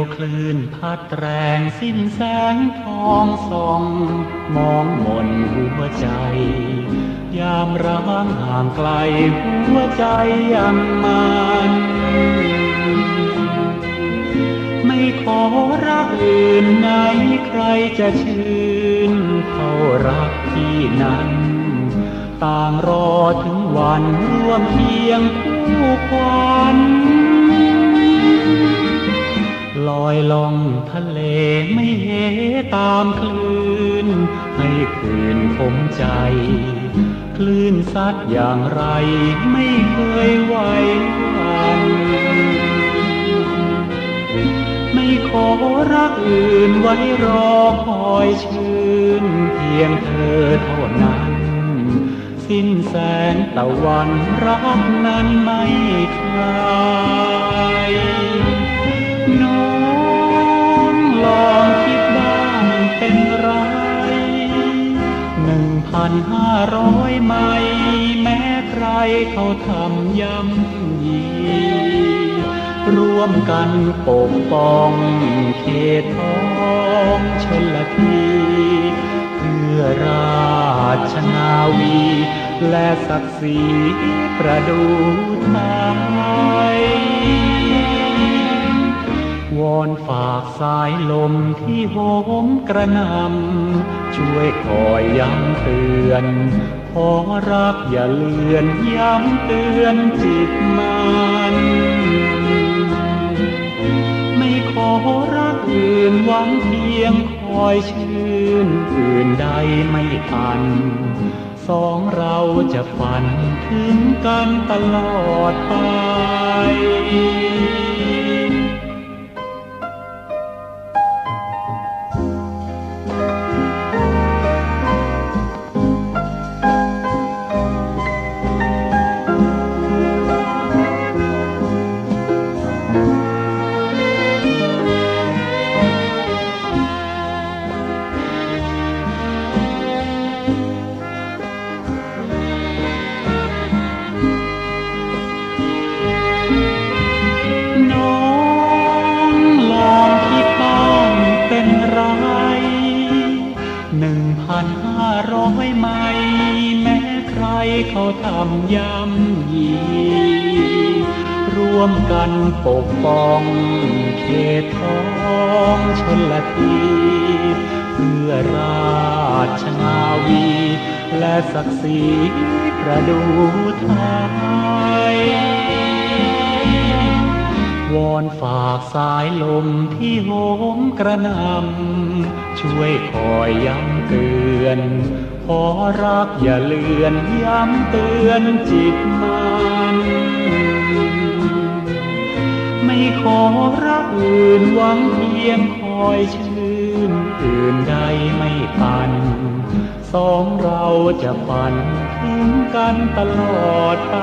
ยวคลื่นพัดแรงสิ้นแสงทองส่อง มองมนหัวใจ ยามร้างห่างไกลหัวใจยังมันไม่ขอรักอื่นไหนใครจะชื่นเท่ารักที่นั้น ต่างรอถึงวันร่วมเคียงคู่ควัน ตามคลื่น ให้คลื่นผมใจ คลื่นซัดอย่างไรไม่เคยไหวหวันไม่ขอรักอื่นไว้รอคอยชื่น เพียงเธอเท่านั้น สิ้นแสงตะวันรักนั้นไม่คลา พันห้าร้อยไม่แม้ใครเขาทำย่ำยีร่วมกันปกป้องเขตท้องชนละทีเพื่อราชนาวี และศักดิ์ศรีประดูไทย วอนฝากสายลมที่โหมกระนำช่วยคอยย้ำเตือน ขอรักอย่าเลือนย้ำเตือนจิตมันไม่ขอรักอื่นหวังเพียงคอยชื่นอื่นใดไม่ทันสองเราจะฝันถึงกันตลอดไป เขาทำย่ำยี ร่วมกันปกป้องเขตท้องชนละทีเพื่อราชนาวี และศักดิ์ศรีประดูไทยวอนฝากสายลมที่โหมกระนำช่วยคอยย้ำเตือน ขอรักอย่าเลือนย้ำเตือนจิตมัน ไม่ขอรักอื่นหวังเพียงคอยชื่นอื่นใดไม่ปัน สองเราจะฝันถึงกันตลอดไป